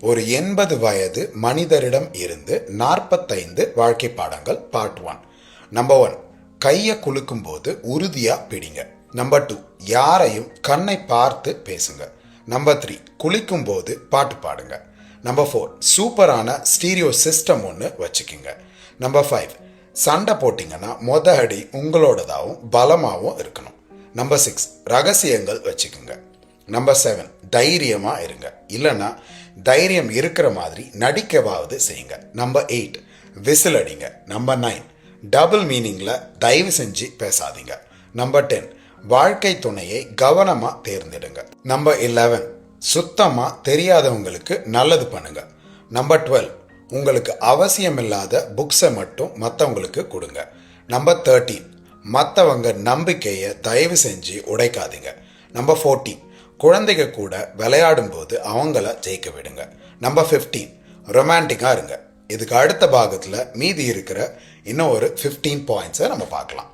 ஒரு எண்பது வயது மனிதரிடம் இருந்து நாற்பத்தைந்து வாழ்க்கை பாடங்கள் பார்ட் ஒன் நம்பர் ஒன் கையை குலுக்கும் போது உறுதியாக பிடிங்க. நம்பர் டூ யாரையும் கண்ணை பார்த்து பேசுங்க. நம்பர் த்ரீ குளிக்கும் போது பாட்டு பாடுங்க. நம்பர் ஃபோர் சூப்பரான ஸ்டீரியோ சிஸ்டம் ஒன்று வச்சுக்கோங்க. நம்பர் ஃபைவ் சண்டை போட்டிங்கன்னா மொத அடி உங்களோடதாகவும் பலமாகவும் இருக்கணும். நம்பர் சிக்ஸ் ரகசியங்கள் வச்சுக்குங்க. நம்பர் செவன் தைரியமாக இருங்க. இல்லைன்னா தைரியம் இருக்கிற மாதிரி நடிக்கவாவது செய்யுங்க. நம்பர் எயிட் விசில் அடிங்க. நம்பர் நைன் டபுள் மீனிங்கில் தயவு செஞ்சு பேசாதீங்க. நம்பர் டென் வாழ்க்கை துணையை கவனமாக தேர்ந்தெடுங்க. நம்பர் லெவன் சுத்தமாக தெரியாதவங்களுக்கு நல்லது பண்ணுங்க. நம்பர் டுவெல் உங்களுக்கு அவசியமில்லாத புக்ஸை மட்டும் மற்றவங்களுக்கு கொடுங்க. நம்பர் தேர்ட்டீன் மற்றவங்க நம்பிக்கையை தயவு செஞ்சு உடைக்காதீங்க. நம்பர் ஃபோர்டீன் குழந்தைங்க கூட விளையாடும்போது அவங்கள ஜெயிக்க விடுங்க. நம்பர் ஃபிஃப்டீன் ரொமான்டிக்காக இருங்க. இதுக்கு அடுத்த பாகத்தில் மீதி இருக்கிற இன்னும் ஒரு ஃபிஃப்டீன் பாயிண்ட்ஸை நம்ம பார்க்கலாம்.